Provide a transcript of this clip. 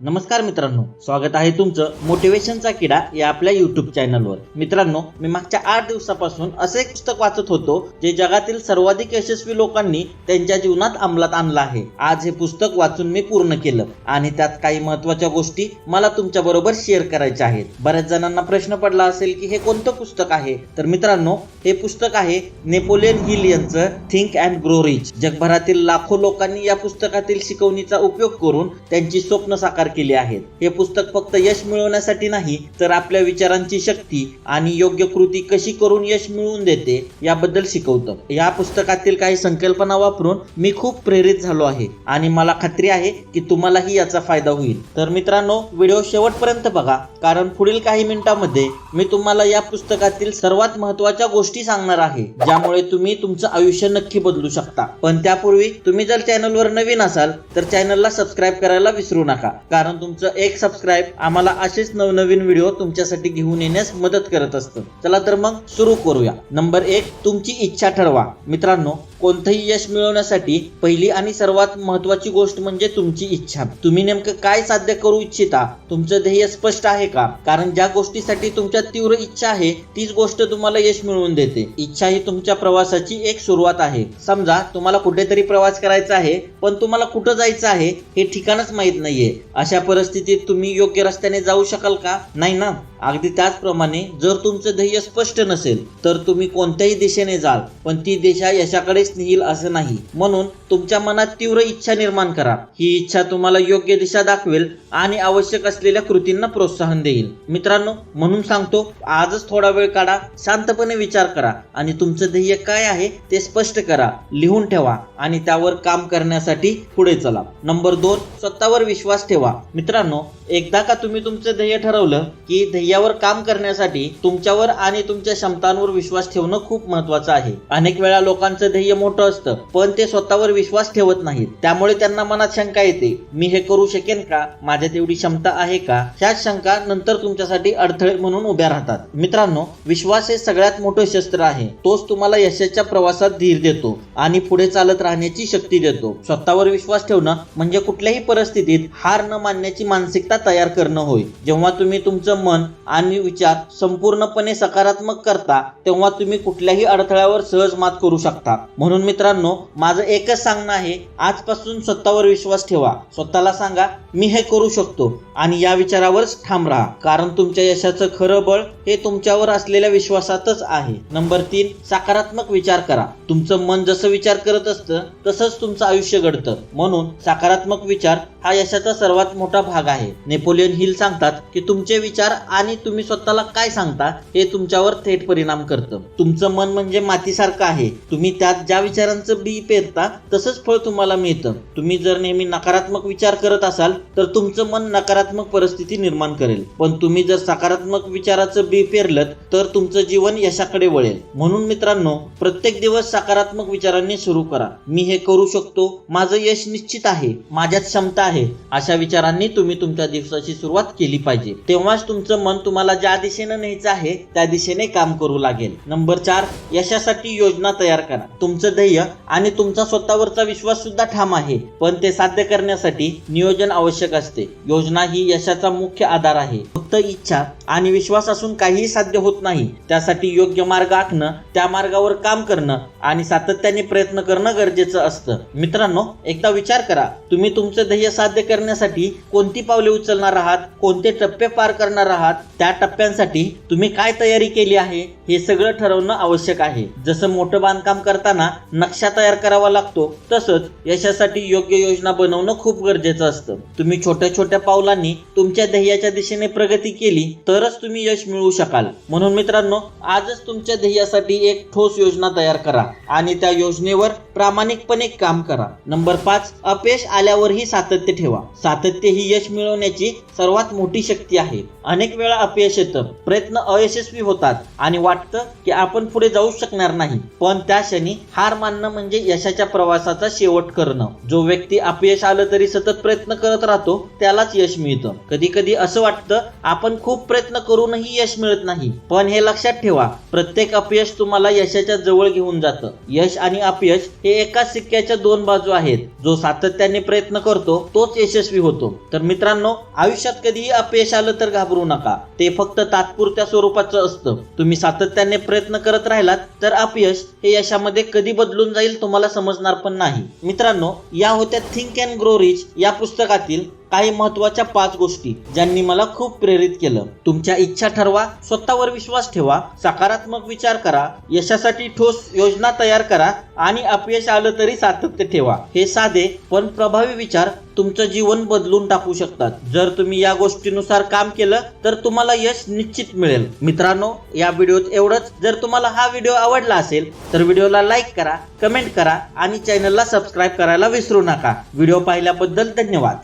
नमस्कार मित्रांनो स्वागत आहे तुमचं मोटिवेशनचा किडा या आपल्या युट्यूब चॅनलवर मित्रांनो मी मागच्या आठ दिवसापासून असे एक पुस्तक वाचत होतो जे जगातील सर्वाधिक यशस्वी लोकांनी त्यांच्या जीवनात अंमलात आणलं आहे. आज हे पुस्तक वाचून मी पूर्ण केलं आणि त्यात काही महत्त्वाच्या गोष्टी मला तुमच्या बरोबर शेअर करायच्या आहेत. बऱ्याच जणांना प्रश्न पडला असेल की हे कोणतं पुस्तक आहे? तर मित्रांनो हे पुस्तक आहे नेपोलियन हिल यांचं थिंक अँड ग्रो रिच जगभरातील लाखो लोकांनी या पुस्तकातील शिकवणीचा उपयोग करून त्यांची स्वप्न साकार केले आहेत. हे पुस्तक फक्त यश मिळवण्यासाठी नाही तर आपल्या विचारांची शक्ती आणि योग्य कृती कशी करून यश मिळवून देते याबद्दल शिकवतं. या पुस्तकातील काही संकल्पना वापरून मी खूप प्रेरित झालो आहे आणि मला खात्री आहे की तुम्हालाही याचा फायदा होईल. तर मित्रांनो व्हिडिओ शेवटपर्यंत बघा कारण पुढील काही मिनिटांमध्ये मी तुम्हाला या पुस्तकातील सर्वात महत्त्वाच्या गोष्टी सांगणार आहे ज्यामुळे तुम्ही तुमचं आयुष्य नक्की बदलू शकता. पण त्यापूर्वी तुम्ही जर चॅनलवर नवीन असाल तर चॅनलला सबस्क्राईब करायला विसरू नका कारण तुमचं एक सबस्क्राईब आम्हाला असेच नवनवीन व्हिडिओ तुमच्यासाठी घेऊन येण्यास मदत करत असतं. चला तर मग सुरू करूया. नंबर एक तुमची इच्छा ठरवा. मित्रांनो कोणतंही यश मिळवण्यासाठी पहिली आणि सर्वात महत्वाची गोष्ट म्हणजे तुमची इच्छा. तुम्ही नेमकं काय साध्य करू इच्छिता? तुमचं ध्येय स्पष्ट आहे का? कारण ज्या गोष्टीसाठी तुमच्या तीव्र इच्छा आहे तीच गोष्ट तुम्हाला यश मिळवून देते. इच्छा ही तुमच्या प्रवासाची एक सुरुवात आहे. समजा तुम्हाला कुठेतरी प्रवास करायचा आहे पण तुम्हाला कुठं जायचं आहे हे ठिकाणच माहीत नाहीये. अशा परिस्थितीत तुम्ही योग्य रस्त्याने जाऊ शकाल का? नाही ना? अगदी त्याचप्रमाणे जर तुमचं ध्येय स्पष्ट नसेल तर तुम्ही कोणत्याही दिशेने जाल पण ती दिशा यशाकडेच नेईल असं नाही. म्हणून तुमच्या मनात तीव्र इच्छा निर्माण करा. ही इच्छा तुम्हाला योग्य दिशा दाखवेल आणि आवश्यक असलेल्या कृतींना प्रोत्साहन देईल. मित्रांनो म्हणून सांगतो आजच थोडा वेळ काढा शांतपणे विचार करा आणि तुमचं ध्येय काय आहे ते स्पष्ट करा लिहून ठेवा आणि त्यावर काम करण्यासाठी पुढे चला. नंबर दोन स्वतःवर विश्वास ठेवा. मित्रांनो एकदा का तुम्ही तुमचं ध्येय ठरवलं की ध्येय यावर काम करण्यासाठी तुमच्यावर आणि तुमच्या क्षमतांवर विश्वास ठेवणं खूप महत्वाचं आहे. अनेक वेळा लोकांचं ध्येय मोठं असतं पण ते स्वतःवर विश्वास ठेवत नाहीत. त्यामुळे त्यांना मनात शंका येते मी हे करू शकेन का? माझ्या तेवढी क्षमता आहे का? ह्याच शंका नंतर तुमच्यासाठी अडथळे म्हणून उभ्या राहतात. मित्रांनो विश्वास हे सगळ्यात मोठं शस्त्र आहे. तोच तुम्हाला यशाच्या प्रवासात धीर देतो आणि पुढे चालत राहण्याची शक्ती देतो. स्वतःवर विश्वास ठेवणं म्हणजे कुठल्याही परिस्थितीत हार न मानण्याची मानसिकता तयार करणं होय. जेव्हा तुम्ही तुमचं मन आणि विचार संपूर्णपणे सकारात्मक करता तेव्हा तुम्ही कुठल्याही अडथळ्यावर सहज मात करू शकता. म्हणून मित्रांनो माझं एकच सांगणं आहे आजपासून स्वतःवर विश्वास ठेवा. स्वतःला सांगा मी हे करू शकतो. आणि या विचारावरच ठाम राहा. कारण तुमच्या यशाचं खरं बळ हे तुमच्यावर असलेल्या विश्वासातच आहे. नंबर तीन सकारात्मक विचार करा. तुमचं मन जसं विचार करत असतं तसंच तुमचं आयुष्य घडतं. म्हणून सकारात्मक विचार हा यशाचा सर्वात मोठा भाग आहे. नेपोलियन हिल सांगतात की तुमचे विचार आणि तुम्ही स्वतःला काय सांगता हे तुमच्यावर थेट परिणाम करतं. तुमचं मन म्हणजे मातीसारखं आहे. तुम्ही त्यात ज्या विचारांचं बी पेरता तसंच फळ तुम्हाला मिळतं. तुम्ही जर नेहमी नकारात्मक विचार करत असाल तर तुमचं मन नकारात्मक परिस्थिती निर्माण करेल. पण तुम्ही जर सकारात्मक विचाराचं बी पेरलं तर तुमचं जीवन यशाकडे वळेल. म्हणून मित्रांनो प्रत्येक दिवस सकारात्मक विचारांनी सुरू करा. मी हे करू शकतो. माझं यश निश्चित आहे. माझ्यात क्षमता आहे. अशा विचारांनी तुम्ही तुमच्या दिवसाची सुरुवात केली पाहिजे. तेव्हाच तुमचं मन तुम्हाला ज्या दिशेने न्यायचं आहे त्या दिशेने काम करू लागेल. नंबर चार यशासाठी योजना तयार करा. तुमचं ध्येय आणि तुमचा स्वतःवरचा विश्वास सुद्धा ठाम आहे. पण ते साध्य करण्यासाठी नियोजन आवश्यक असते. योजना ही यशाचा मुख्य आधार आहे. फक्त इच्छा आणि विश्वास असून काहीही साध्य होत नाही. त्यासाठी योग्य मार्ग आखणं त्या मार्गावर काम करणं आणि सातत्याने प्रयत्न करणं गरजेचं असतं. मित्रांनो एकदा विचार करा तुम्ही तुमचं ध्येय साध्य करण्यासाठी कोणती पावले उचलणार आहात कोणते टप्पे पार करणार आहात त्या टप्प्यांसाठी तुम्ही काय तयारी केली आहे हे सगळं ठरवणं आवश्यक आहे. जसं मोठं बांधकाम करताना नक्षा तयार करावा लागतो तसंच यशासाठी योग्य योजना बनवणं खूप गरजेचं असतं. तुम्ही छोट्या छोट्या पावलांनी तुमच्या ध्येयाच्या दिशेने प्रगती केली तरच तुम्ही यश मिळवू शकाल. म्हणून मित्रांनो आजच तुमच्या ध्येयासाठी एक ठोस योजना तयार करा आणि त्या योजनेवर प्रामाणिकपणे काम करा. नंबर पाच अपयश आल्यावरही सातत्य ठेवा. सातत्य ही यश मिळवण्याची सर्वात मोठी शक्ती आहे. अनेक वेळा अपयश येतं. प्रयत्न अयशस्वी होतात आणि वाटतं की आपण पुढे जाऊ शकणार नाही. पण त्या क्षणी हार मानणं म्हणजे यशाच्या प्रवासाचा शेवट करणं. जो व्यक्ती अपयश आलं तरी सतत प्रयत्न करत राहतो त्यालाच यश मिळतं. कधी कधी असं वाटतं आपण खूप प्रयत्न करूनही यश मिळत नाही. पण हे लक्षात ठेवा प्रत्येक अपयश तुम्हाला यशाच्या जवळ घेऊन जातं. यश आणि अपयश हे एकाच सिक्क्याच्या दोन बाजू आहेत. जो सातत्याने प्रयत्न करतो तोच यशस्वी होतो. तर मित्रांनो आयुष्यात कधीही अपयश आलं तर घाबरू नका. ते फक्त तात्पुरत्या स्वरूपाचं असतं. तुम्ही सातत्याने प्रयत्न करत राहिलात तर अपयश हे यशामध्ये कधी बदलून जाईल तुम्हाला समजणार पण नाही. मित्रांनो या होत्या थिंक अँड ग्रो रिच या पुस्तकातील काही महत्त्वाच्या पाच गोष्टी ज्यांनी मला खूप प्रेरित केलं. तुमच्या इच्छा ठरवा स्वतःवर विश्वास ठेवा सकारात्मक विचार करा यशासाठी ठोस योजना तयार करा आणि अपयश आलं तरी सातत्य ठेवा. हे साधे पण प्रभावी विचार तुमचं जीवन बदलून टाकू शकतात. जर तुम्ही या गोष्टीनुसार काम केलं तर तुम्हाला यश निश्चित मिळेल. मित्रांनो या व्हिडिओत एवढंच. जर तुम्हाला हा व्हिडिओ आवडला असेल तर व्हिडिओला लाईक करा कमेंट करा आणि चॅनलला सबस्क्राईब करायला विसरू नका. व्हिडिओ पाहिल्याबद्दल धन्यवाद.